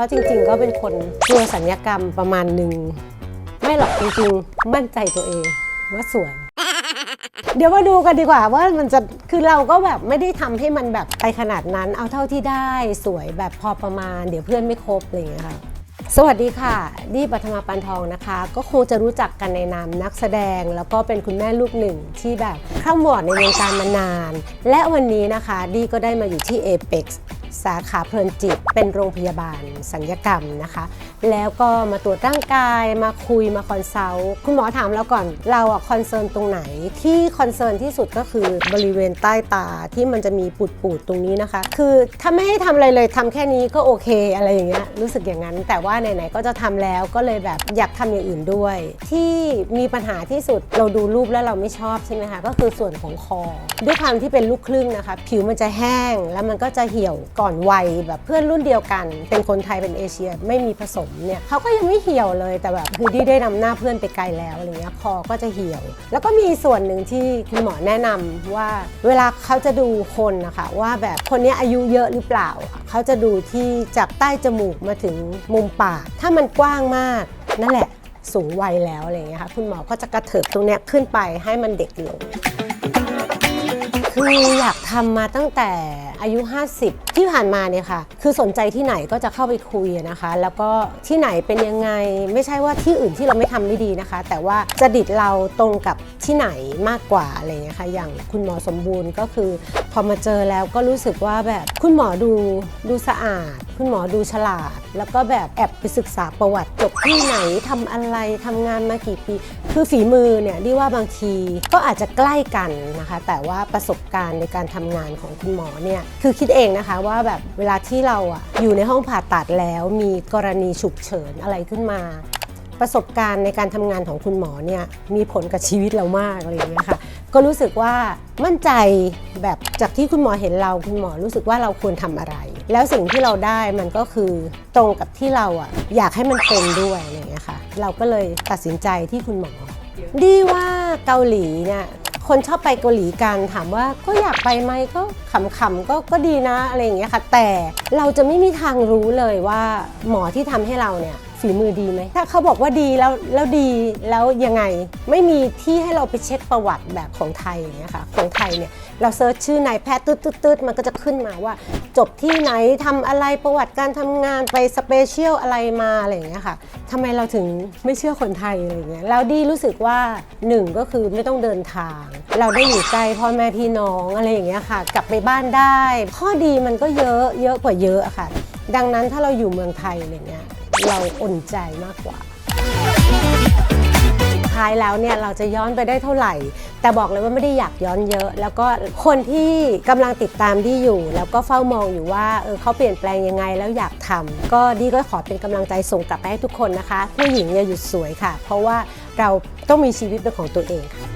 ราะจริงๆ ก็เป็นคนกลัวสัญญกรรมประมาณหนึ่ง ไม่หรอกจริงๆ มั่นใจตัวเองว่าสวย เดี๋ยวมาดูกันดีกว่าว่ามันจะคือเราก็แบบไม่ได้ทำให้มันแบบไปขนาดนั้น เอาเท่าที่ได้สวยแบบพอประมาณ เดี๋ยวเพื่อนไม่ครบอะไรอย่างเงี้ยค่ะ สวัสดีค่ะดีปัทมาปันทองนะคะ ก็คงจะรู้จักกันในนามนักแสดง แล้วก็เป็นคุณแม่ลูกหนึ่งที่แบบเข้าวอร์ดในวงการมานาน และวันนี้นะคะดีก็ได้มาอยู่ที่ Apex สาขาเพลินจิตเป็นโรงพยาบาลสัญญกรรมนะคะ แล้วก็มาตรวจร่างกายมาคุยมาคอนซัลท์คุณหมอถามเราก่อน เราอะคอนเซิร์นตรงไหน ที่คอนเซิร์นที่สุดก็คือบริเวณใต้ตาที่มันจะมีปูดๆตรงนี้นะคะ คือถ้าไม่ให้ทำอะไรเลยทำแค่นี้ก็โอเคอะไรอย่างเงี้ยรู้สึกอย่างนั้น แต่ว่าไหนๆก็จะทำแล้วก็เลยแบบอยากทำอย่างอื่นด้วย ที่มีปัญหาที่สุดเราดูรูปแล้วเราไม่ชอบใช่ไหมคะก็คือส่วนของคอ ด้วยความที่เป็นลูกครึ่งนะคะ ผิวมันจะแห้งแล้วมันก็จะเหี่ยวก่อนวัยแบบเพื่อนรุ่นเดียวกัน เป็นคนไทยเป็นเอเชียไม่มีผสมเนี่ยเขาก็ยังไม่เหี่ยวเลยแต่แบบคือที่ได้นำหน้าเพื่อนไปไกลแล้วอะไรเงี้ยคอก็จะเหี่ยว แล้วก็มีส่วนหนึ่งที่คุณหมอแนะนำว่าเวลาเขาจะดูคนนะคะว่าแบบคนนี้อายุเยอะหรือเปล่า เขาจะดูที่จากใต้จมูกมาถึงมุมปาก ถ้ามันกว้างมากนั่นแหละสูงวัยแล้วอะไรเงี้ยค่ะคุณหมอก็จะกระเถิบตรงเนี้ยขึ้นไปให้มันเด็กลง มีอยากทำมาตั้งแต่อายุ 50 ที่ผ่านมาเนี่ยค่ะ คือสนใจที่ไหนก็จะเข้าไปคุยนะคะ แล้วก็ที่ไหนเป็นยังไง ไม่ใช่ว่าที่อื่นที่เราไม่ทำไม่ดีนะคะ แต่ว่าจดิดเราตรงกับที่ไหนมากกว่าอะไรเงี้ยค่ะ อย่างคุณหมอสมบูรณ์ก็คือ พอมาเจอแล้วก็รู้สึกว่าแบบคุณหมอดูดูสะอาด คุณหมอดูฉลาด แล้วก็แบบแอบไปศึกษาประวัติจบที่ไหนทำอะไรทำงานมากี่ปี คือฝีมือเนี่ยดีว่าบางทีก็อาจจะใกล้กันนะคะ แต่ว่าประสบการณ์ในการทำงานของคุณหมอเนี่ยคือคิดเองนะคะว่าแบบเวลาที่เราอะอยู่ในห้องผ่าตัดแล้วมีกรณีฉุกเฉินอะไรขึ้นมา ประสบการณ์ในการทำงานของคุณหมอเนี่ยมีผลกับชีวิตเรามากอะไรอย่างเงี้ยค่ะ ก็รู้สึกว่ามั่นใจแบบจากที่คุณหมอเห็นเราคุณหมอรู้สึกว่าเราควรทำอะไร แล้วสิ่งที่เราได้มันก็คือตรงกับที่เราอะอยากให้มันเป็นด้วยอะไรอย่างเงี้ยค่ะ เราก็เลยตัดสินใจที่คุณหมอ ดีว่าเกาหลีเนี่ยคนชอบไปเกาหลีกันถามว่าก็อยากไปไหมก็ขำๆก็ก็ดีนะอะไรอย่างเงี้ยค่ะ แต่เราจะไม่มีทางรู้เลยว่าหมอที่ทำให้เราเนี่ย ฝีมือดีไหม ถ้าเขาบอกว่าดีแล้วแล้วดีแล้วยังไงไม่มีที่ให้เราไปเช็คประวัติแบบของไทยอย่างเงี้ยค่ะของไทยเนี่ยเราเซิร์ชชื่อนายแพทย์ตืดตืดมันก็จะขึ้นมาว่า จบที่ไหนทำอะไรประวัติการทำงานไปสเปเชียลอะไรมาอะไรอย่างเงี้ยค่ะทำไมเราถึงไม่เชื่อคนไทยอะไรอย่างเงี้ยแล้วดีรู้สึกว่าหนึ่งก็คือไม่ต้องเดินทาง เราได้อยู่ใกล้พ่อแม่พี่น้องอะไรอย่างเงี้ยค่ะ กลับไปบ้านได้ ข้อดีมันก็เยอะเยอะกว่าเยอะค่ะ ดังนั้นถ้าเราอยู่เมืองไทยอะไรเงี้ย เราอุ่นใจมากกว่าท้ายแล้วเนี่ยเราจะย้อนไปได้เท่าไหร่ แต่บอกเลยว่าไม่ได้อยากย้อนเยอะ แล้วก็คนที่กำลังติดตามดีอยู่ แล้วก็เฝ้ามองอยู่ว่าเออเขาเปลี่ยนแปลงยังไงแล้วอยากทำก็ดีก็ขอเป็นกำลังใจส่งกลับไปให้ทุกคนนะคะผู้หญิงอย่าหยุดสวยค่ะ เพราะว่าเราต้องมีชีวิตเป็นของตัวเองค่ะ